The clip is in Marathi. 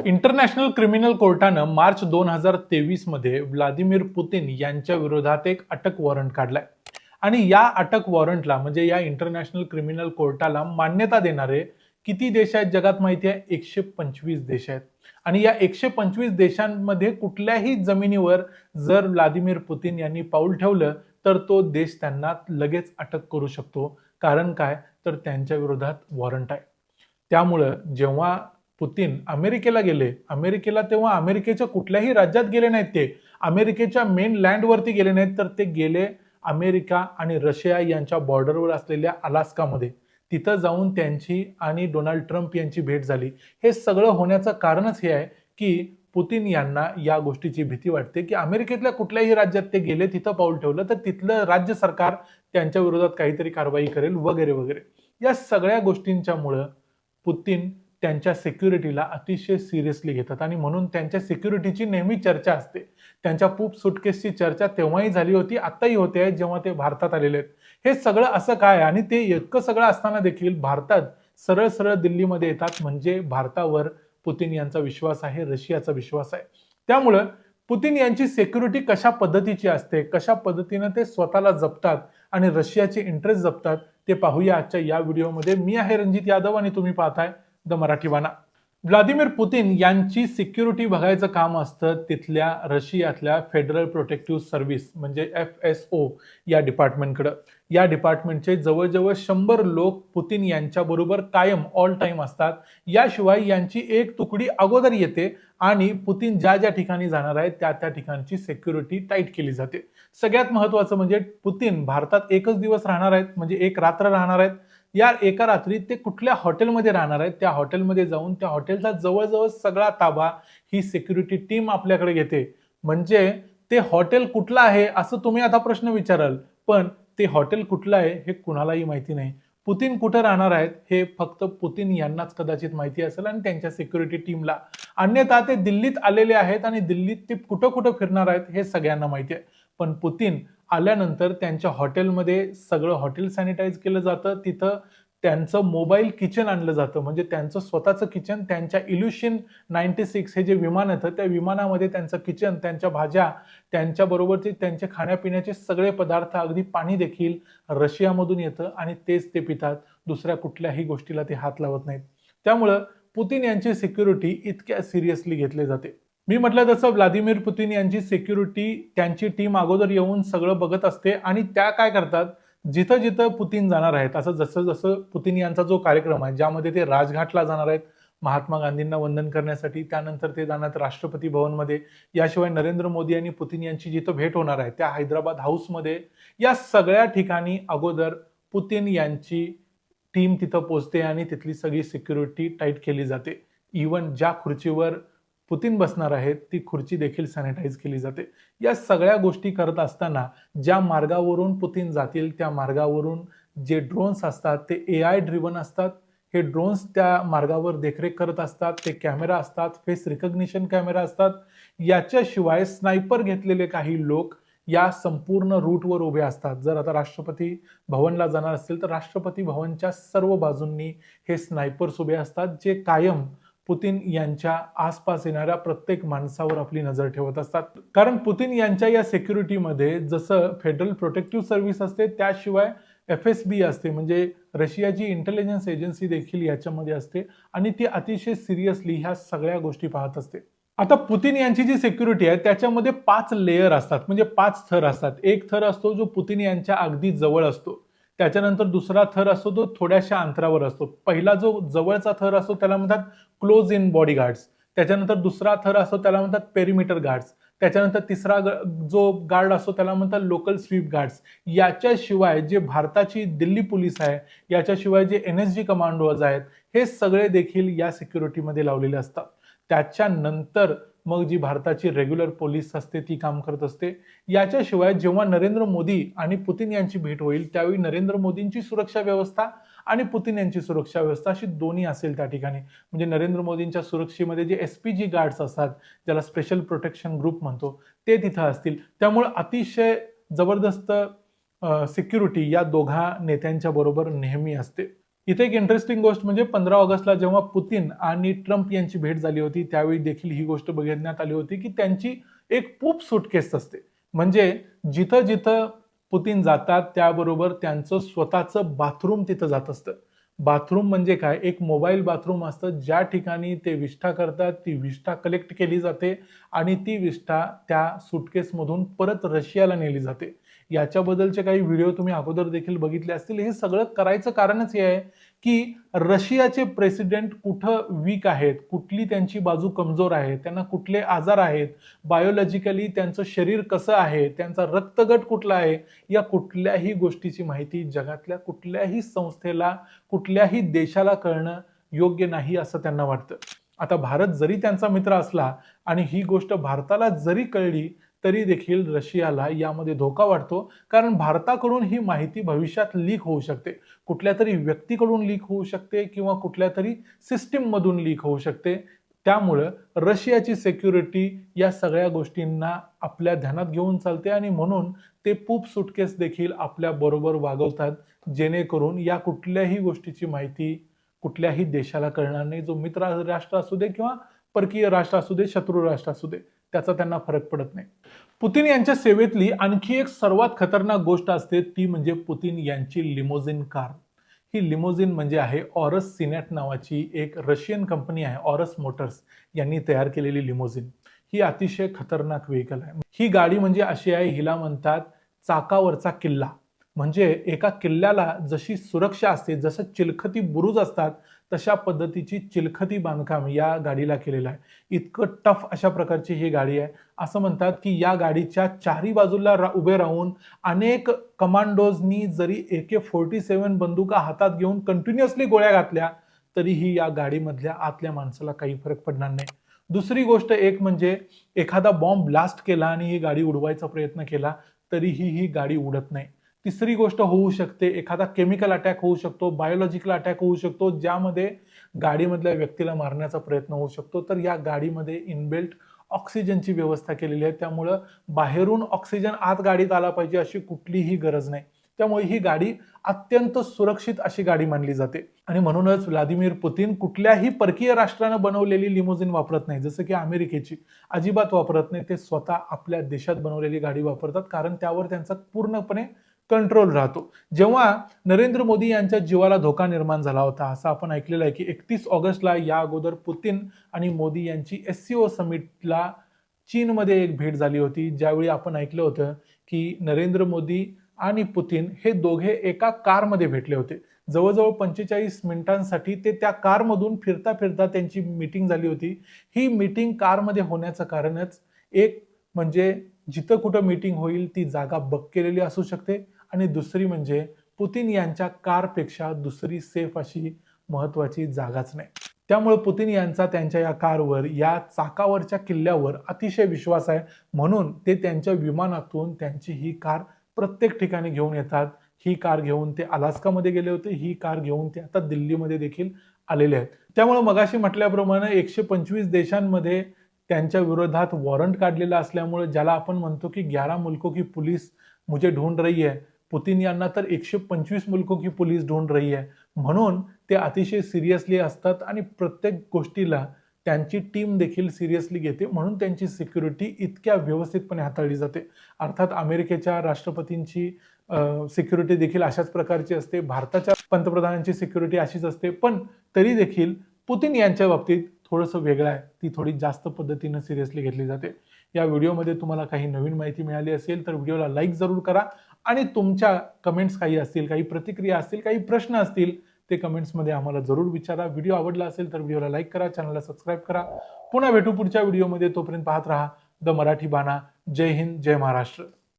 इंटरनॅशनल क्रिमिनल कोर्टानं मार्च दोन हजार तेवीसमध्ये व्लादिमीर पुतीन यांच्या विरोधात एक अटक वॉरंट काढलाय. आणि या अटक वॉरंटला म्हणजे या इंटरनॅशनल क्रिमिनल कोर्टाला मान्यता देणारे किती देश आहेत जगात माहिती आहे? एकशे पंचवीस देश आहेत. आणि या एकशे पंचवीस देशांमध्ये कुठल्याही जमिनीवर जर व्लादिमीर पुतीन यांनी पाऊल ठेवलं तर तो देश त्यांना लगेच अटक करू शकतो. कारण काय? तर त्यांच्या विरोधात वॉरंट आहे. त्यामुळं जेव्हा पुतीन अमेरिकेला गेले. अमेरिकेला तेव्हा अमेरिकेच्या कुठल्याही राज्यात गेले नाहीत ते. अमेरिकेच्या मेन लँडवरती गेले नाहीत तर ते गेले अमेरिका आणि रशिया यांच्या बॉर्डरवर असलेल्या अलास्कामध्ये तिथं जाऊन त्यांची आणि डोनाल्ड ट्रम्प यांची भेट झाली. हे सगळं होण्याचं कारणच हे आहे की पुतीन यांना या गोष्टीची भीती वाटते की अमेरिकेतल्या कुठल्याही राज्यात ते गेले तिथं पाऊल ठेवलं तर तिथलं राज्य सरकार त्यांच्या विरोधात काहीतरी कारवाई करेल वगैरे वगैरे. या सगळ्या गोष्टींच्यामुळं पुतीन त्यांच्या सिक्युरिटीला अतिशय सिरियसली घेतात. आणि म्हणून त्यांच्या सिक्युरिटीची नेहमी चर्चा असते. त्यांच्या पूप सुटकेसची चर्चा तेव्हाही झाली होती आत्ताही होते आहे जेव्हा ते भारतात आलेले आहेत. हे सगळं असं काय आणि ते इतकं सगळं असताना देखील भारतात सरळ सरळ दिल्लीमध्ये येतात म्हणजे भारतावर पुतीन यांचा विश्वास आहे रशियाचा विश्वास आहे. त्यामुळं पुतीन यांची सिक्युरिटी कशा पद्धतीची असते? कशा पद्धतीनं ते स्वतःला जपतात आणि रशियाचे इंटरेस्ट जपतात? ते पाहूया आजच्या या व्हिडिओमध्ये मी आहे रणजित यादव आणि तुम्ही पाहताय द मराठीवाना व्लादिमीर पुतीन यांची सिक्युरिटी बघायचं काम असतं तिथल्या रशियातल्या फेडरल प्रोटेक्टिव्ह सर्व्हिस म्हणजे एफ एस ओ या डिपार्टमेंटकडं. या डिपार्टमेंटचे जवळजवळ शंभर लोक पुतीन यांच्याबरोबर कायम ऑल टाईम असतात. याशिवाय यांची एक तुकडी अगोदर येते आणि पुतीन ज्या ज्या ठिकाणी जाणार आहेत त्या त्या ठिकाणची सिक्युरिटी टाईट केली जाते. सगळ्यात महत्त्वाचं म्हणजे पुतीन भारतात एकच दिवस राहणार आहेत म्हणजे एक रात्र राहणार आहेत. या एका रात्री ते कुठल्या हॉटेलमध्ये राहणार आहेत? त्या हॉटेलमध्ये जाऊन त्या हॉटेलचा जवळजवळ सगळा ताबा ही सिक्युरिटी टीम आपल्याकडे घेते. म्हणजे ते हॉटेल कुठलं आहे असं तुम्ही आता प्रश्न विचाराल पण ते हॉटेल कुठलं आहे हे कुणालाही माहिती नाही. पुतीन कुठं राहणार आहेत हे फक्त पुतीन यांनाच कदाचित माहिती असेल आणि त्यांच्या सिक्युरिटी टीमला. अन्यथा ते दिल्लीत आलेले आहेत आणि दिल्लीत ते कुठं कुठं फिरणार आहेत हे सगळ्यांना माहिती आहे. पण पुतीन आल्यानंतर त्यांच्या हॉटेलमध्ये सगळं हॉटेल सॅनिटाईज केलं जातं. तिथं त्यांचं मोबाईल किचन आणलं जातं. म्हणजे त्यांचं स्वतःचं किचन त्यांच्या इल्युशन नाईन्टी सिक्स हे जे विमान येतं त्या विमानामध्ये त्यांचं किचन त्यांच्या भाज्या त्यांच्याबरोबरचे त्यांचे खाण्यापिण्याचे सगळे पदार्थ अगदी पाणी देखील रशियामधून येतं आणि तेच ते पितात. दुसऱ्या कुठल्याही गोष्टीला ते हात लावत नाहीत. त्यामुळं पुतीन यांची सिक्युरिटी इतक्या सिरियसली घेतली जाते. मी म्हटलं तसं व्लादिमीर पुतीन यांची सिक्युरिटी त्यांची टीम अगोदर येऊन सगळं बघत असते आणि त्या काय करतात? जिथं जिथं पुतीन जाणार आहेत असं जसं जसं पुतीन यांचा जो कार्यक्रम आहे ज्यामध्ये ते राजघाटला जाणार आहेत महात्मा गांधींना वंदन करण्यासाठी त्यानंतर ते जाणार राष्ट्रपती भवनमध्ये. याशिवाय नरेंद्र मोदी आणि पुतीन यांची जिथं भेट होणार आहे त्या हैदराबाद हाऊसमध्ये. या सगळ्या ठिकाणी अगोदर पुतीन यांची टीम तिथं पोचते आणि तिथली सगळी सिक्युरिटी टाईट केली जाते. इवन ज्या खुर्चीवर पुतीन बसणार आहेत ती खुर्ची देखील सॅनिटाईज केली जाते. या सगळ्या गोष्टी करत असताना ज्या मार्गावरून पुतीन जातील त्या मार्गावरून जे ड्रोन्स असतात ते ए आय ड्रिवन असतात. हे ड्रोन्स त्या मार्गावर देखरेख करत असतात ते कॅमेरा असतात फेस रिकग्निशन कॅमेरा असतात. याच्याशिवाय स्नायपर घेतलेले काही लोक या संपूर्ण रूटवर उभे असतात. जर आता राष्ट्रपती भवनला जाणार असतील तर राष्ट्रपती भवनच्या सर्व बाजूंनी हे स्नायपर्स उभे असतात जे कायम पुतीन यांच्या आसपास येणाऱ्या प्रत्येक माणसावर आपली नजर ठेवत असतात. कारण पुतीन यांच्या या सेक्युरिटीमध्ये जसं फेडरल प्रोटेक्टिव्ह सर्व्हिस असते त्याशिवाय एफ एस बी असते म्हणजे रशियाची इंटेलिजन्स एजन्सी देखील याच्यामध्ये असते आणि ती अतिशय सिरियसली ह्या सगळ्या गोष्टी पाहत असते. आता पुतीन यांची जी सिक्युरिटी आहे त्याच्यामध्ये पाच लेयर असतात म्हणजे पाच थर असतात. एक थर असतो जो पुतीन यांच्या अगदी जवळ असतो. त्याच्यानंतर दुसरा थर असतो तो थोड्याशा अंतरावर असतो. पहिला जो जवळचा थर असतो त्याला म्हणतात क्लोज इन बॉडी गार्ड्स त्याच्यानंतर दुसरा थर असतो त्याला म्हणतात पेरिमीटर गार्ड्स त्याच्यानंतर तिसरा जो गार्ड असतो त्याला म्हणतात लोकल स्वीप गार्ड्स याच्याशिवाय जे भारताची दिल्ली पोलीस आहे याच्याशिवाय जे एन एस जी कमांडोज आहेत हे सगळे देखील या सिक्युरिटीमध्ये लावलेले असतात. त्याच्यानंतर मग जी भारताची रेग्युलर पोलीस असते ती काम करत असते. याच्याशिवाय जेव्हा नरेंद्र मोदी आणि पुतीन यांची भेट होईल त्यावेळी नरेंद्र मोदींची सुरक्षा व्यवस्था आणि पुतीन यांची सुरक्षा व्यवस्था अशी दोन्ही असेल त्या ठिकाणी. म्हणजे नरेंद्र मोदींच्या सुरक्षेमध्ये जे एस पी जी गार्ड्स असतात ज्याला स्पेशल प्रोटेक्शन ग्रुप म्हणतो ते तिथं असतील. त्यामुळे अतिशय जबरदस्त सिक्युरिटी या दोघा नेत्यांच्या बरोबर नेहमी असते. इथे एक इंटरेस्टिंग गोष्ट म्हणजे पंधरा ऑगस्टला जेव्हा पुतीन आणि ट्रम्प यांची भेट झाली होती त्यावेळी देखील ही गोष्ट बघण्यात आली होती की त्यांची एक पूप सुटकेस असते. म्हणजे जिथं जिथं पुतीन जातात त्याबरोबर त्यांचं स्वतःचं बाथरूम तिथं जात असतं. बाथरूम म्हणजे काय? एक मोबाईल बाथरूम असतं. ज्या ठिकाणी ते विष्ठा करतात ती विष्ठा कलेक्ट केली जाते आणि ती विष्ठा त्या सुटकेसमधून परत रशियाला नेली जाते. याच्याबद्दलचे काही व्हिडिओ तुम्ही अगोदर देखील बघितले असतील. हे सगळं करायचं कारणच हे आहे की रशियाचे प्रेसिडेंट कुठं वीक आहेत कुठली त्यांची बाजू कमजोर आहे त्यांना कुठले आजार आहेत बायोलॉजिकली त्यांचं शरीर कसं आहे त्यांचा रक्तगट कुठला आहे या कुठल्याही गोष्टीची माहिती जगातल्या कुठल्याही संस्थेला कुठल्याही देशाला कळणं योग्य नाही असं त्यांना वाटतं. आता भारत जरी त्यांचा मित्र असला आणि ही गोष्ट भारताला जरी कळली तरी देखील रशियाला यामध्ये धोका वाटतो कारण भारताकडून ही माहिती भविष्यात लीक होऊ शकते. कुठल्या तरी व्यक्तीकडून लीक होऊ शकते किंवा कुठल्या तरी सिस्टीममधून लीक होऊ शकते. त्यामुळं रशियाची सेक्युरिटी या सगळ्या गोष्टींना आपल्या ध्यानात घेऊन चालते आणि म्हणून ते पूप सुटकेस देखील आपल्या बरोबर वागवतात जेणेकरून या कुठल्याही गोष्टीची माहिती कुठल्याही देशाला कळणार नाही. जो मित्र राष्ट्र असू दे किंवा परकीय राष्ट्र असू दे शत्रू राष्ट्र असू दे. त्याचा त्यांना फरक पडत नाही. पुतीन यांच्या सेवेतली आणखी एक सर्वात खतरनाक गोष्ट असते ती म्हणजे पुतीन यांची लिमोझिन कार. ही लिमोझिन म्हणजे आहे ऑरस सिनेट नावाची एक रशियन कंपनी आहे ऑरस मोटर्स यांनी तयार केलेली लिमोझिन. ही अतिशय खतरनाक व्हेकल आहे. ही गाडी म्हणजे अशी आहे हिला म्हणतात चाकावरचा किल्ला. म्हणजे एका किल्ल्याला जशी सुरक्षा असते जसं चिलखती बुरुज असतात तशा पद्धतीची चिलखती बांधकाम या गाडीला केलेलं आहे. इतकं टफ अशा प्रकारची ही गाडी आहे. असं म्हणतात की या गाडीच्या चारी बाजूला रा उभे राहून अनेक कमांडोजनी जरी ए के फोर्टी सेवन बंदुका हातात घेऊन कंटिन्युअसली गोळ्या घातल्या तरीही या गाडीमधल्या आतल्या माणसाला काही फरक पडणार नाही. दुसरी गोष्ट एक म्हणजे एखादा बॉम्ब ब्लास्ट केला आणि ही गाडी उडवायचा प्रयत्न केला तरीही ही गाडी उडत नाही. तिसरी गोष्ट होऊ शकते. एखादा केमिकल अटॅक होऊ शकतो बायोलॉजिकल अटॅक होऊ शकतो ज्यामध्ये गाडीमधल्या व्यक्तीला मारण्याचा प्रयत्न होऊ शकतो. तर या गाडीमध्ये इनबिल्ट ऑक्सिजनची व्यवस्था केलेली आहे. त्यामुळं बाहेरून ऑक्सिजन आत गाडीत आला पाहिजे अशी कुठलीही गरज नाही. त्यामुळे ही गाडी अत्यंत सुरक्षित अशी गाडी मानली जाते. आणि म्हणूनच व्लादिमीर पुतीन कुठल्याही परकीय राष्ट्रानं बनवलेली लिमोझिन वापरत नाही. जसं की अमेरिकेची अजिबात वापरत नाही. ते स्वतः आपल्या देशात बनवलेली गाडी वापरतात. कारण त्यावर त्यांचा पूर्णपणे कंट्रोल राहतो. जेव्हा नरेंद्र मोदी यांच्या जीवाला धोका निर्माण झाला होता असं आपण ऐकलेलं आहे की एकतीस ऑगस्टला या अगोदर पुतीन आणि मोदी यांची एस सी ओ समिटला चीनमध्ये एक भेट झाली होती. ज्यावेळी आपण ऐकलं होतं की नरेंद्र मोदी आणि पुतीन हे दोघे एका कारमध्ये भेटले होते. जवळजवळ पंचेचाळीस मिनिटांसाठी ते त्या कारमधून फिरता फिरता त्यांची मीटिंग झाली होती. ही मीटिंग कारमध्ये होण्याचं कारणच एक म्हणजे जिथं कुठं मीटिंग होईल ती जागा बक केलेली असू शकते. आणि दुसरी म्हणजे पुतीन यांच्या कारपेक्षा दुसरी सेफ अशी महत्वाची जागाच नाही. त्यामुळे पुतीन यांचा त्यांच्या या कारवर या चाकावरच्या किल्ल्यावर अतिशय विश्वास आहे. म्हणून ते त्यांच्या विमानातून त्यांची ही कार प्रत्येक ठिकाणी घेऊन येतात. ही कार घेऊन ते अलास्कामध्ये गेले होते. ही कार घेऊन ते आता दिल्लीमध्ये देखील आलेले आहेत. त्यामुळे मगाशी म्हटल्याप्रमाणे एकशे पंचवीस देशांमध्ये त्यांच्या विरोधात वॉरंट काढलेला असल्यामुळे ज्याला आपण म्हणतो की ग्यारा मुलको की पुलिस मुझे ढूंढ रही है पुतीन यांना तर एकशे पंचवीस मुल्को की पोलीस ढूंढ रही आहे म्हणून ते अतिशय सिरियसली असतात आणि प्रत्येक गोष्टीला त्यांची टीम देखील सिरियसली घेते. म्हणून त्यांची सिक्युरिटी इतक्या व्यवस्थितपणे हाताळली जाते. अर्थात अमेरिकेच्या राष्ट्रपतींची सिक्युरिटी देखील अशाच प्रकारची असते. भारताच्या पंतप्रधानांची सिक्युरिटी अशीच असते. पण तरी देखील पुतीन यांच्या बाबतीत थोडंसं वेगळं आहे. ती थोडी जास्त पद्धतीनं सिरियसली घेतली जाते. या व्हिडिओमध्ये तुम्हाला काही नवीन माहिती मिळाली असेल तर व्हिडिओला लाईक जरूर करा. आणि तुमच्या कमेंट्स काही असतील काही प्रतिक्रिया असतील काही प्रश्न असतील ते कमेंट्समध्ये आम्हाला जरूर विचारा. व्हिडिओ आवडला असेल तर व्हिडिओला लाईक करा चॅनलला सबस्क्राईब करा. पुन्हा भेटू पुढच्या व्हिडिओमध्ये. तोपर्यंत पाहत राहा द मराठी बाणा. जय हिंद जय महाराष्ट्र.